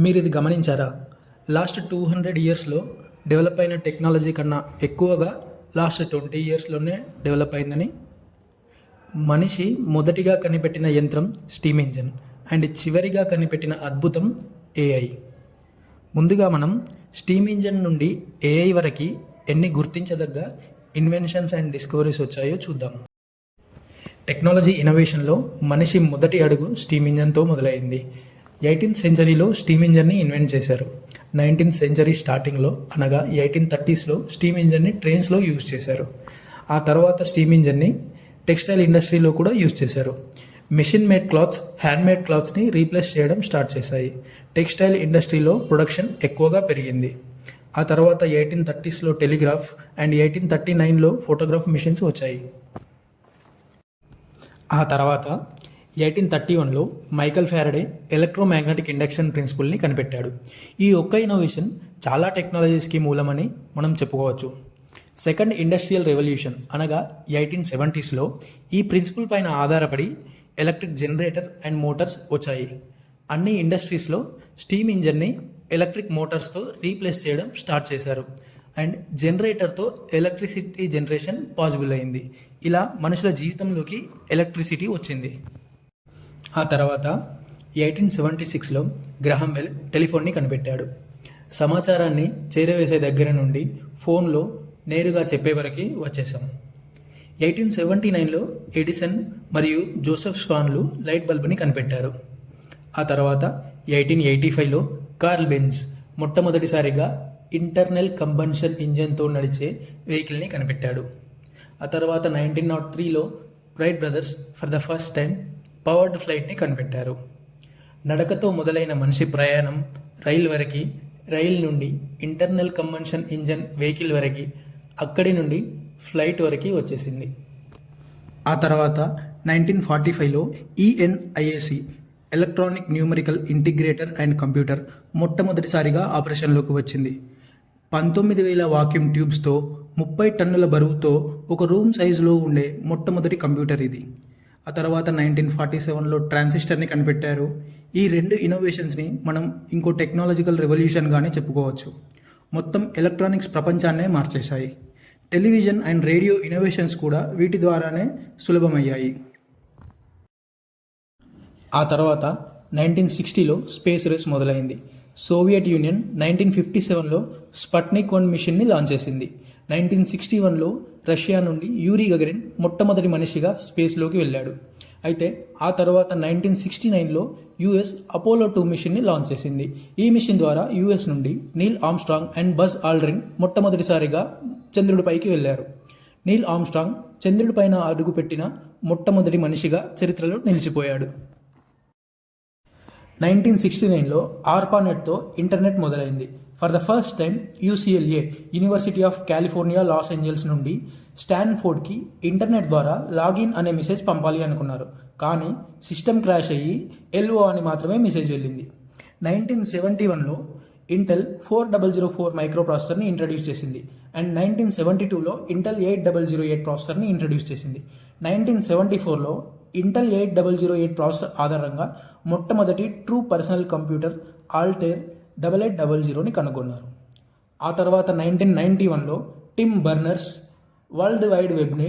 మీరు ఇది గమనించారా? లాస్ట్ టూ హండ్రెడ్ ఇయర్స్లో డెవలప్ అయిన టెక్నాలజీ కన్నా ఎక్కువగా లాస్ట్ ట్వంటీ ఇయర్స్లోనే డెవలప్ అయిందని. మనిషి మొదటిగా కనిపెట్టిన యంత్రం స్టీమ్ ఇంజిన్ అండ్ చివరిగా కనిపెట్టిన అద్భుతం ఏఐ ముందుగా మనం స్టీమ్ ఇంజిన్ నుండి ఏఐ వరకు ఎన్ని గుర్తించదగ్గ ఇన్వెన్షన్స్ అండ్ డిస్కవరీస్ వచ్చాయో చూద్దాం. టెక్నాలజీ ఇన్నోవేషన్లో మనిషి మొదటి అడుగు స్టీమ్ ఇంజన్తో మొదలైంది. ఎయిటీన్త్ సెంచరీలో స్టీమ్ ఇంజన్ని ఇన్వెంట్ చేశారు. నైన్టీన్త్ సెంచరీ స్టార్టింగ్లో అనగా ఎయిటీన్ థర్టీస్లో స్టీమ్ ఇంజన్ని ట్రైన్స్లో యూజ్ చేశారు. ఆ తర్వాత స్టీమ్ ఇంజన్ని టెక్స్టైల్ ఇండస్ట్రీలో కూడా యూజ్ చేశారు. Machine made clothes hand made క్లాత్స్ని replace చేయడం స్టార్ట్ చేశాయి. టెక్స్టైల్ ఇండస్ట్రీలో ప్రొడక్షన్ ఎక్కువగా పెరిగింది. ఆ తర్వాత ఎయిటీన్ థర్టీస్లో టెలిగ్రాఫ్ అండ్ ఎయిటీన్ థర్టీ నైన్లో ఫోటోగ్రాఫ్ మిషన్స్ వచ్చాయి. ఆ తర్వాత ఎయిటీన్ థర్టీ వన్లో మైకల్ ఫ్యారడే ఎలక్ట్రోమాగ్నెటిక్ ఇండక్షన్ ప్రిన్సిపల్ని కనిపెట్టాడు. ఈ ఒక్క ఇన్నోవేషన్ చాలా టెక్నాలజీస్కి మూలమని మనం చెప్పుకోవచ్చు. సెకండ్ ఇండస్ట్రియల్ రెవల్యూషన్ అనగా ఎయిటీన్ సెవెంటీస్లో ఈ ప్రిన్సిపల్ పైన ఆధారపడి ఎలక్ట్రిక్ జనరేటర్ అండ్ మోటార్స్ వచ్చాయి. అన్ని ఇండస్ట్రీస్లో స్టీమ్ ఇంజన్ని ఎలక్ట్రిక్ మోటార్స్తో రీప్లేస్ చేయడం స్టార్ట్ చేశారు. అండ్ జనరేటర్తో ఎలక్ట్రిసిటీ జనరేషన్ పాసిబుల్ అయింది. ఇలా మనుషుల జీవితంలోకి ఎలక్ట్రిసిటీ వచ్చింది. ఆ తర్వాత ఎయిటీన్ సెవెంటీ సిక్స్లో గ్రహంమెల్ టెలిఫోన్ని కనిపెట్టాడు. సమాచారాన్ని చేరవేసే దగ్గర నుండి ఫోన్లో నేరుగా చెప్పే వరకు వచ్చేసాం ఎయిటీన్ సెవెంటీ నైన్లో ఎడిసన్ మరియు జోసెఫ్ స్వాన్లు లైట్ బల్బుని కనిపెట్టారు. ఆ తర్వాత ఎయిటీన్ ఎయిటీ ఫైవ్లో కార్ల్ బెన్స్ మొట్టమొదటిసారిగా ఇంటర్నల్ కంబన్షన్ ఇంజన్తో నడిచే వెహికల్ని కనిపెట్టాడు. ఆ తర్వాత నైన్టీన్ నాట్ త్రీలో Wright brothers for the first time powered ఫ్లైట్ని కనిపెట్టారు. నడకతో మొదలైన మనిషి ప్రయాణం రైల్ వరకు రైల్ నుండి ఇంటర్నల్ కంబన్షన్ ఇంజన్ వెహికల్ వరకు అక్కడి నుండి ఫ్లైట్ వరకు వచ్చేసింది. ఆ తర్వాత నైన్టీన్ ఫార్టీ ఫైవ్లో ENIAC electronic numerical integrator and computer మొట్టమొదటిసారిగా ఆపరేషన్లోకి వచ్చింది. పంతొమ్మిది వేల వాక్యూమ్ ట్యూబ్స్తో ముప్పై టన్నుల బరువుతో ఒక రూమ్ సైజులో ఉండే మొట్టమొదటి కంప్యూటర్ ఇది. ఆ తర్వాత నైన్టీన్ ఫార్టీ సెవెన్లో ట్రాన్సిస్టర్ని కనిపెట్టారు. ఈ రెండు ఇన్నోవేషన్స్ని మనం ఇంకో టెక్నాలజికల్ రెవల్యూషన్గానే చెప్పుకోవచ్చు. మొత్తం ఎలక్ట్రానిక్స్ ప్రపంచాన్నే మార్చేశాయి. టెలివిజన్ అండ్ రేడియో ఇన్నోవేషన్స్ కూడా వీటి ద్వారానే సులభమయ్యాయి. ఆ తర్వాత నైన్టీన్ సిక్స్టీలో స్పేస్ రేస్ మొదలైంది. సోవియట్ యూనియన్ నైన్టీన్ ఫిఫ్టీ సెవెన్లో స్పట్నిక్ వన్ మిషన్ని లాంచ్ చేసింది. నైన్టీన్ సిక్స్టీ వన్లో రష్యా నుండి యూరీ గగరిన్ మొట్టమొదటి మనిషిగా స్పేస్లోకి వెళ్ళాడు. అయితే ఆ తర్వాత నైన్టీన్ సిక్స్టీ నైన్లో యుఎస్ అపోలో టూ మిషన్ని లాంచ్ చేసింది. ఈ మిషన్ ద్వారా యుఎస్ నుండి Neil Armstrong and Buzz Aldrin మొట్టమొదటిసారిగా చంద్రుడిపైకి వెళ్ళారు. నీల్ ఆమ్స్ట్రాంగ్ చంద్రుడిపైన అడుగుపెట్టిన మొట్టమొదటి మనిషిగా చరిత్రలో నిలిచిపోయాడు. నైన్టీన్ సిక్స్టీ నైన్లో ఆర్పానెట్తో ఇంటర్నెట్ మొదలైంది. For the first time UCLA university of California Los Angeles నుండి స్టాన్ఫోర్డ్కి ఇంటర్నెట్ ద్వారా లాగిన్ అనే మెసేజ్ పంపాలి అనుకున్నారు. కానీ సిస్టమ్ క్రాష్ అయ్యి ఎల్ఓ అని మాత్రమే మెసేజ్ వెళ్ళింది. నైన్టీన్ సెవెంటీ వన్లో Intel four double zero four micro ప్రాసెసర్ని introduce చేసింది. అండ్ నైన్టీన్ సెవెంటీ టూలో Intel eight double zero eight ప్రాసెసర్ని introduce చేసింది. నైన్టీన్ సెవెంటీ ఫోర్లో Intel eight double zero eight processor ఆధారంగా మొట్టమొదటి true personal computer Altair double eight double జీరోని కనుగొన్నారు. ఆ తర్వాత nineteen ninety వన్లో టిమ్ బర్నర్స్ వరల్డ్ వైడ్ వెబ్ని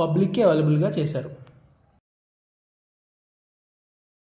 పబ్లిక్కి అవైలబుల్గా చేశారు.